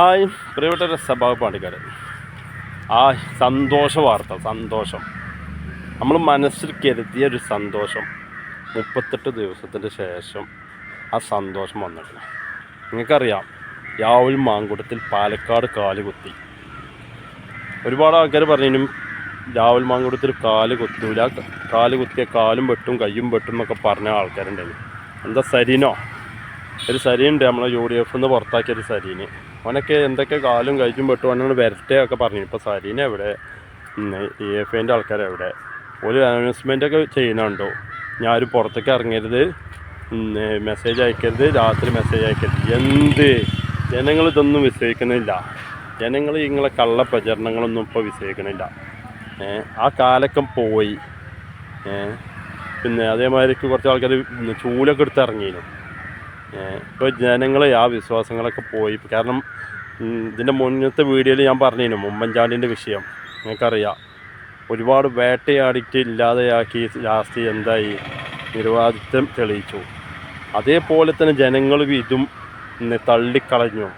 ആയ് പ്രിയപ്പെട്ട സ്വഭാവ പാണ്ടിക്കാർ ആ സന്തോഷ വാർത്ത സന്തോഷം. നമ്മൾ മനസ്സിൽ കരുതിയ ഒരു സന്തോഷം. മുപ്പത്തെട്ട് ദിവസത്തിന് ശേഷം ആ സന്തോഷം വന്നിട്ടുണ്ട് നിങ്ങൾക്കറിയാം യാവൽ മാങ്കുടത്തിൽ പാലക്കാട് കാൽ കുത്തി. ഒരുപാട് ആൾക്കാർ പറഞ്ഞതിനും രാവിൽ മാങ്കുടത്തിൽ കാൽ കുത്തൂല. കാൽ കുത്തിയ കാലും വെട്ടും കയ്യും വെട്ടും എന്നൊക്കെ പറഞ്ഞ ആൾക്കാരുണ്ടായിരുന്നു. എന്താ സരീനോ? ഒരു സരീനുണ്ട് നമ്മളെ യു ഡി എഫ് നിന്ന് പുറത്താക്കിയ ഒരു സരീന്. അവനൊക്കെ എന്തൊക്കെ കാലും കഴിച്ചും പെട്ടു അവനോട് വരട്ടെ ഒക്കെ പറഞ്ഞു. ഇപ്പോൾ സരീന എവിടെ? ഇ എഫ് ഐന്റെ ആൾക്കാർ എവിടെ? ഒരു അനൗൺസ്മെന്റ് ഒക്കെ ചെയ്യുന്നുണ്ടോ? ഞാനൊരു പുറത്തേക്ക് ഇറങ്ങരുത്. മെസ്സേജ് അയക്കരുത്. രാത്രി മെസ്സേജ് അയക്കരുത്. എന്ത്? ജനങ്ങൾ ഇതൊന്നും വിശ്വസിക്കുന്നില്ല. ജനങ്ങൾ ഇങ്ങളെ കള്ള പ്രചരണങ്ങളൊന്നും ഇപ്പോൾ വിശ്വസിക്കണില്ല ആ കാലക്കം പോയി. പിന്നെ അതേമാതിരി കുറച്ച് ആൾക്കാർ ചൂലൊക്കെ എടുത്ത് ഇറങ്ങിയിരുന്നു. ഇപ്പോൾ ജനങ്ങളെ ആ വിശ്വാസങ്ങളൊക്കെ പോയി. കാരണം ഇതിന്റെ മുന്നത്തെ വീഡിയോയിൽ ഞാൻ പറഞ്ഞിരുന്നു ഉമ്മൻചാണ്ടിന്റെ വിഷയം. നിങ്ങൾക്കറിയാം. ഒരുപാട് വേട്ടയാടിക്ക് ഇല്ലാതെയാക്കി ലാസ്റ്റ് എന്തായി? നിരവാദിത്വം തെളിയിച്ചു. അതേപോലെ തന്നെ ജനങ്ങൾ ഇതും തള്ളിക്കളഞ്ഞു.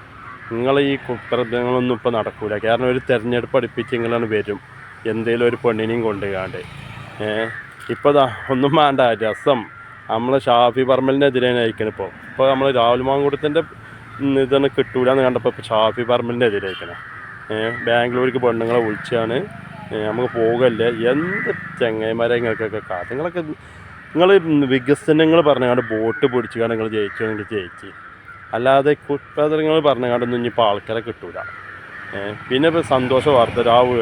നിങ്ങൾ ഈ കുപ്രബന്ധങ്ങളൊന്നും ഇപ്പോൾ നടക്കൂല. കാരണം ഒരു തെരഞ്ഞെടുപ്പ് അടുപ്പിച്ച് നിങ്ങളാണ് വരും. എന്തേലും ഒരു പെണ്ണിനെയും കൊണ്ടുപോകാണ്ട് ഇപ്പോൾ ഒന്നും വേണ്ട. രസം. നമ്മളെ ഷാഫി പറമ്പലിനെതിരെയാണ് അയക്കണം ഇപ്പോൾ ഇപ്പോൾ നമ്മൾ രാഹുൽ മാങ്കൂട്ടത്തിന്റെ ഇതാണ് കിട്ടൂല കണ്ടപ്പോൾ ഇപ്പോൾ ഷാഫി പറമ്പലിന്റെ എതിരെ അയക്കണം ബാംഗ്ലൂർക്ക് പെണ്ണുങ്ങളെ വിളിച്ചാണ്. നമുക്ക് പോകല്ലേ? എന്ത് ചെങ്ങൈമാരെ നിങ്ങൾക്കൊക്കെ കാര്യം നിങ്ങളൊക്കെ നിങ്ങൾ വികസനങ്ങൾ പറഞ്ഞാണ്ട് ബോട്ട് പിടിച്ചുകൊണ്ട് നിങ്ങൾ ജയിച്ചു ജയിച്ച്. അല്ലാതെ കുറ്റങ്ങൾ പറഞ്ഞാണ്ടൊന്നും ഇനിയിപ്പോൾ ആൾക്കാരെ കിട്ടൂല. പിന്നെ ഇപ്പോൾ സന്തോഷ വാർത്ത. രാഹുൽ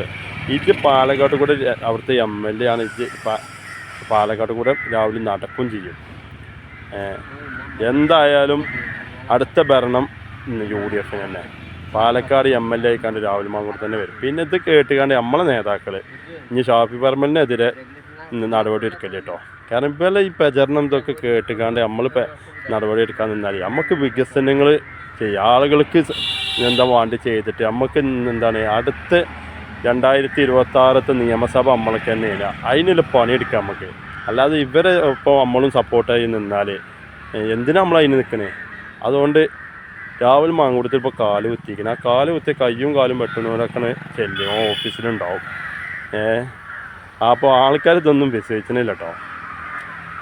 ഇത് പാലക്കാട്ട് കൂടെ അവിടുത്തെ എം എൽ എ ആണ്. ഇത് പാലക്കാട് കൂടെ രാവിലെ നടക്കും ചെയ്യും. എന്തായാലും അടുത്ത ഭരണം യു ഡി എഫ് തന്നെ. പാലക്കാട് എം എൽ എ ആയിക്കാണ്ട് രാഹുൽ മാങ്കൂർ തന്നെ വരും. പിന്നെ ഇത് കേട്ടുകാണ്ട് നമ്മളെ നേതാക്കൾ ഇനി ഷാഫി പറമ്പലിനെതിരെ നടപടി എടുക്കല്ലേ കേട്ടോ കാരണം ഇപ്പോൾ ഈ പ്രചരണം ഇതൊക്കെ കേട്ടുകാണ്ട് നമ്മൾ നടപടി എടുക്കാൻ നിന്നാൽ നമുക്ക് വികസനങ്ങൾ ചെയ്യുക ആളുകൾക്ക് എന്താ വേണ്ടി ചെയ്തിട്ട് നമുക്ക് എന്താണ് അടുത്ത രണ്ടായിരത്തി ഇരുപത്തി ആറത്തെ നിയമസഭ നമ്മൾക്ക് തന്നെയില്ല. അതിനുള്ള പണിയെടുക്കാം നമുക്ക്. അല്ലാതെ ഇവരെ ഇപ്പോൾ നമ്മളും സപ്പോർട്ടായി നിന്നാൽ എന്തിനാ നമ്മൾ അതിന് നിൽക്കണേ അതുകൊണ്ട് രാവിലെ മാങ്കൂടത്തിൽ ഇപ്പോൾ കാൽ കുത്തിയിരിക്കണം. ആ കാൽ കുത്തിയ കയ്യും കാലും വെട്ടുന്നവരൊക്കെ ചെല്ലും. ഓഫീസിലുണ്ടാവും. ഏ? അപ്പോൾ ആൾക്കാർ ഇതൊന്നും വിശ്വസിച്ചില്ല കേട്ടോ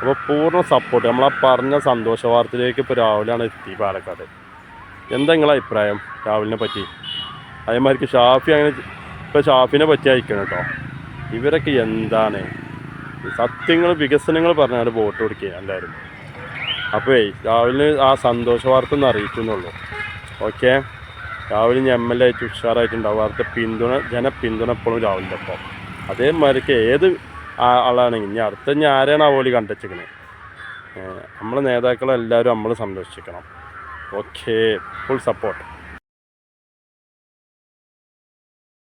അപ്പോൾ പൂർണ സപ്പോർട്ട് നമ്മൾ പറഞ്ഞ സന്തോഷ വാർത്തയിലേക്ക് ഇപ്പോൾ രാവിലെയാണ് എത്തി പാലക്കാട്. എന്താ നിങ്ങളെ അഭിപ്രായം രാവിലിനെ പറ്റി? അതേമാതിരിക്ക് ഷാഫി അങ്ങനെ ഇപ്പോൾ ഷാഫിനെ പറ്റി അയക്കണം കേട്ടോ. ഇവരൊക്കെ എന്താണ്? സത്യങ്ങൾ വികസനങ്ങൾ പറഞ്ഞാൽ വോട്ട് കൊടുക്കുക എല്ലാവരും അപ്പോൾ രാവിലെ ആ സന്തോഷ വാർത്ത ഒന്ന് അറിയിക്കുന്നുള്ളൂ. ഓക്കെ? രാവിലെ ഞാൻ എം എൽ എ ആയിട്ട് ഉഷാറായിട്ടുണ്ടാവും. അവരുടെ പിന്തുണ ജനപിന്തുണ എപ്പോഴും രാവിലെ അപ്പോൾ അതേമാതിരിക്ക് ഏത് ആളാണെങ്കിൽ ഇനി അടുത്ത ഇനി ആരെയാണ് ആ പോലെ കണ്ടുവച്ചിരിക്കുന്നത് നമ്മളെ നേതാക്കളെല്ലാവരും നമ്മൾ സംരക്ഷിക്കണം. Okay full support